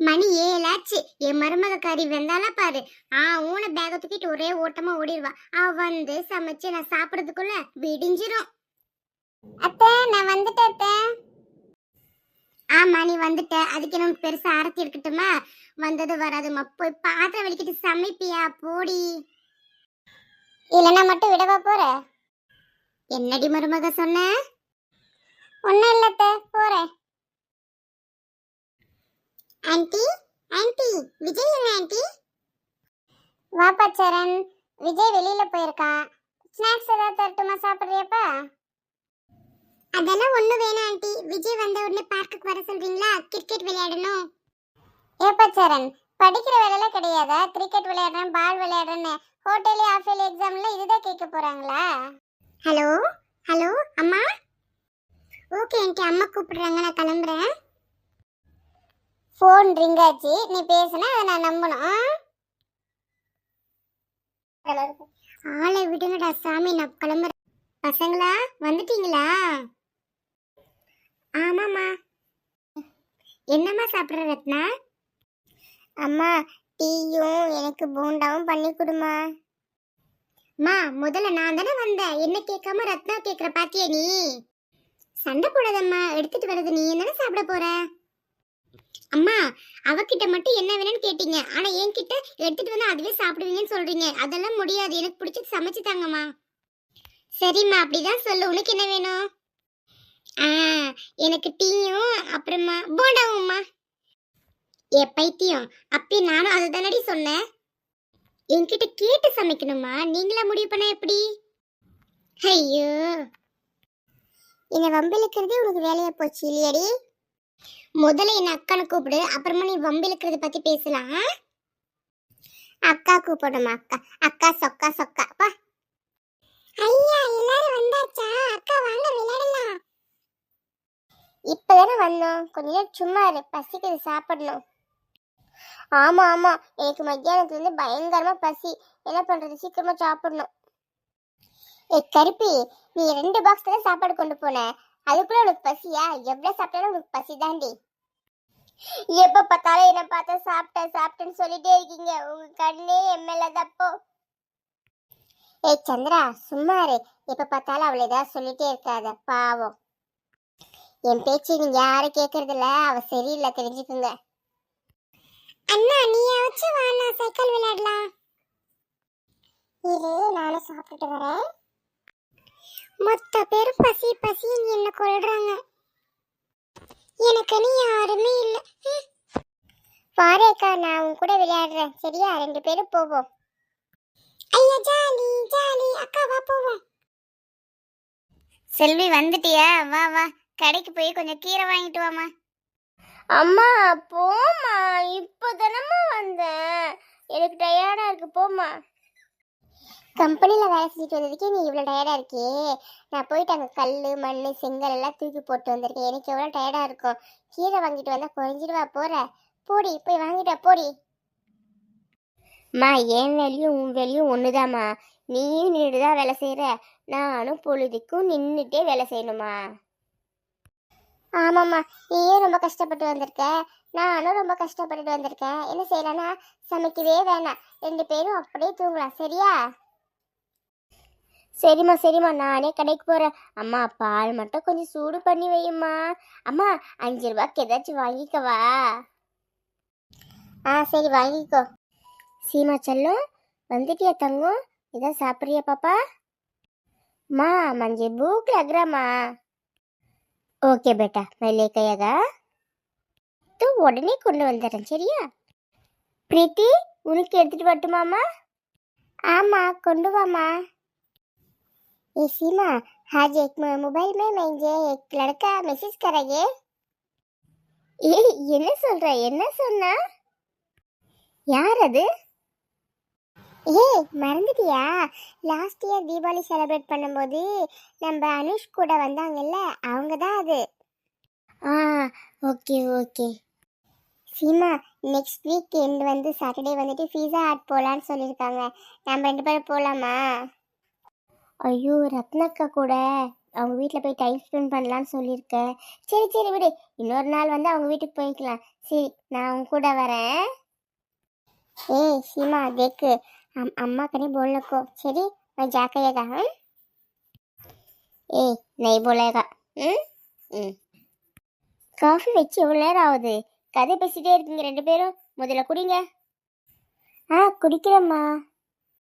மணி ஏழாச்சு. என் மருமக கறி வெந்தால பாரு. ஆ ஊன பேக தூக்கிட்டு ஒரே ஓட்டமா ஓடிடுவா. அவ வந்து சமைச்சு நான் சாப்பிடறதுக்குள்ள விடிஞ்சிரும். அத்தை நான் வந்துட்டேன் ஆமா நீ வந்துட்ட. அதுக்கு என்ன உனக்கு பெருசா ஆரத்தி இருக்கட்டுமா? வந்தது வராதுமா போய் பாத்திரம் வலிக்கிட்டு சமைப்பியா? போடி. இல்லைன்னா மட்டும் விடவா போற? என்னடி மருமக சொன்ன? ஒன்னும் இல்லத்த போறேன். ஆன்ட்டி ஆன்ட்டி விஜய் எங்க ஆன்ட்டி வாப்பா சரண் விஜய் வெளியில போயிருக்கான் ஸ்நாக்ஸ் ஏதாவது தரட்டுமா சாப்பிட்றியாப்பா? அதெல்லாம் ஒன்றும் வேணாம் ஆன்ட்டி விஜய் வந்த உடனே பார்க்குக்கு வர சொல்றீங்களா? கிரிக்கெட் விளையாடணும். ஏப்பா சரண் படிக்கிற வேலைலாம் கிடையாதா? கிரிக்கெட் விளையாடுறேன் பால் விளையாடுறேன்னு. ஹோட்டலே ஆஃபேல் எக்ஸாம்ல இதுதான் கேட்க போறாங்களா? ஹலோ ஹலோ அம்மா? ஓகே ஆன்ட்டி அம்மா கூப்பிடுறாங்க நான் கிளம்புறேன். ஃபோன் ரிங் ஆச்சு. நீ பேசுனா அதை நான் நம்பணும். ஆளை விடுங்கடா சாமி நான் கிளம்புறேன். பசங்களா வந்துட்டீங்களா? ஆமாம்மா. என்னம்மா சாப்பிட்ற ரத்னா? அம்மா டீயும் எனக்கு போண்டாவும் பண்ணி கொடுமா அம்மா முதல்ல நான் தானே வந்தேன். என்ன கேட்காம ரத்னா கேட்குற பாத்தியா நீ? சண்டை போடாதம்மா. எடுத்துட்டு வர்றது நீ. தானே சாப்பிட போற? அம்மா அவகிட்ட மட்டும் என்ன வேணும்னு கேட்டீங்க. ஆனா என்கிட்ட எடுத்துட்டு வந்து அதுவே சாப்பிடுவீங்கன்னு சொல்றீங்க. அதெல்லாம் முடியாது. எனக்கு பிடிச்சது சமைச்சு தாங்கம்மா. சரிம்மா அப்படிதான் சொல்லு. உனக்கு என்ன வேணும்? ஆ எனக்கு டீயும் அப்புறமா போண்டாவும்மா. ஏ பைத்தியம். அப்பயே நானும் அதுதானடி சொன்னேன். என்கிட்ட கேட்டு சமைக்கணுமா நீங்களா முடிவு பண்ண எப்படி? ஐயோ. என்னை வம்பிழுக்கிறதே உனக்கு வேலையா போச்சு இல்லையாடி? முதல்ல என் அக்கானை கூப்பிடு அப்புறமா நீ வம்பிழுக்கிறத பத்தி பேசலாம். அக்கா கூப்பிடுமா அக்கா? அக்கா சொக்கா சொக்கா. பா ஐயா எல்லாரும் வந்தாச்சா? அக்கா வாங்க விளையாடலாம். இப்பதானே வந்தோம். கொஞ்ச நேரம் சும்மா இரு பசிக்குது சாப்பிடணும். ஆமா ஆமா. எனக்கு மத்தியானத்துல இருந்து பயங்கரமா பசி. என்ன பண்றது? சீக்கிரமா சாப்பிடணும். ஏ கருப்பி நீ ரெண்டு பாக்ஸ் தான் சாப்பாடு கொண்டு போன. அதுக்குள்ள உனக்கு பசியா? எவ்வளவு சாப்பிட்டாலும் உனக்கு பசி தாண்டி எப்ப பார்த்தாலும் என்ன பார்த்தா சாப்பிட்டேன் சாப்பிட்டேன்னு சொல்லிட்டே இருக்கீங்க. உங்க கண்ணே எம்எல்ஏ தப்போ ஏய் சந்திரா சும்மா இரு. எப்ப பார்த்தாலும் அவளை ஏதாவது சொல்லிட்டே இருக்காத பாவம். என் பேச்சு நீங்க யாரும் கேக்குறது இல்ல அவ சரியில்லை தெரிஞ்சுக்குங்க. அண்ணா நீ வச்சு வாண்ணா சைக்கிள் விளையாடலாம். இரு நானும் சாப்பிட்டுட்டு வரேன். மொத்த பேரும் பசி பசின்னு என்ன கொள்றாங்க எனக்கு நீ யாருமே இல்லை. வாரேக்கா நான் உன் கூட விளையாடுறேன். சரியா? ரெண்டு பேரும் போவோம். ஐயா ஜாலி ஜாலி. அக்கா வா போவோம். செல்வி வந்துட்டியா? வா வா. கடைக்கு போய் கொஞ்சம் கீரை வாங்கிட்டு வாமா அம்மா போமா இப்போ தானம்மா வந்தேன். எனக்கு டயர்டாக இருக்கு. போம்மா. கம்பெனியில் வேலை செஞ்சுட்டு வந்ததுக்கே நீ இவ்வளோ டயர்டாக இருக்கே. நான் போயிட்டு அங்கே கல் மண் செங்கல் எல்லாம் தூக்கி போட்டு வந்திருக்கேன். எனக்கு எவ்வளோ டயர்டாக இருக்கும். கீரை வாங்கிட்டு வந்தால் குறைஞ்சிடுவா போகிற போடி போய் வாங்கிட்டு போடி. அம்மா என் வேலையும் உன் வேலையும் ஒன்றுதாம்மா நீயும் நின்று தான் வேலை செய்கிற நானும் பொழுதுக்கும் நின்றுட்டே வேலை செய்யணுமா? ஆமாம்மா நீயும் ரொம்ப கஷ்டப்பட்டு வந்திருக்க. நானும் ரொம்ப கஷ்டப்பட்டுட்டு வந்திருக்கேன். என்ன செய்யலாம்னா சமைக்கவே வேணாம். ரெண்டு பேரும் அப்படியே தூங்கலாம். சரியா? சரிம்மா சரிம்மா. நானே கடைக்கு போகிறேன் அம்மா பால் மட்டும் கொஞ்சம் சூடு பண்ணி வையும்மா. அம்மா அஞ்சு ரூபாய்க்கு ஏதாச்சும் வாங்கிக்கவா ஆ சரி வாங்கிக்கோ. சீமா செல்லும் வந்துட்டியா தங்கம்? இதான் சாப்பிட்றியா பாப்பா? மா மஞ்சள் பூக் லக்ராமா ஓகே பேட்டா. மேலே கையாகா தூ உடனே கொண்டு வந்துடுறேன் சரியா? பிரீத்தி உனக்கு எடுத்துகிட்டு வரட்டுமாம்மா? ஆமாம் கொண்டு வாமா ये सीमा आज एक मो- मोबाइल में मुझे एक लड़का मैसेज करेंगे ஏய் என்ன சொல்ற என்ன சொன்னா யார் அது ஏய் மறந்துட்டியா லாஸ்ட் இயர் தீபாவளி செலிப்ரேட் பண்ணும்போது நம்ம அனுஷ் கூட வந்தாங்கல்ல அவங்க தான் அது ஆ okay okay Seema next weekend வந்து சாட்டர்டே வந்துட்டு பீஸா ஹட் போகலான்னு சொல்லியிருக்காங்க நம்ம ரெண்டு பேரும் போகலாமா ஐயோ ரத்னக்கா கூட அவங்க வீட்டில் போய் டைம் ஸ்பெண்ட் பண்ணலான்னு சொல்லியிருக்கேன். சரி சரி விடு. இன்னொரு நாள் வந்து அவங்க வீட்டுக்கு போய்க்கலாம். சரி நான் அவங்க கூட வரேன். ஏய் சீமா தேக்கு. அம் அம்மா கனி போலக்கோ சரி நான் ஜாக்கையகா ஏய் நெய் போலேகா ம்? ம். காஃபி வச்சு எவ்வளோ நேரம் ஆகுது? கதை பேசிகிட்டே இருக்கீங்க ரெண்டு பேரும். முதல்ல குடிங்க. ஆ குடிக்கிறேம்மா.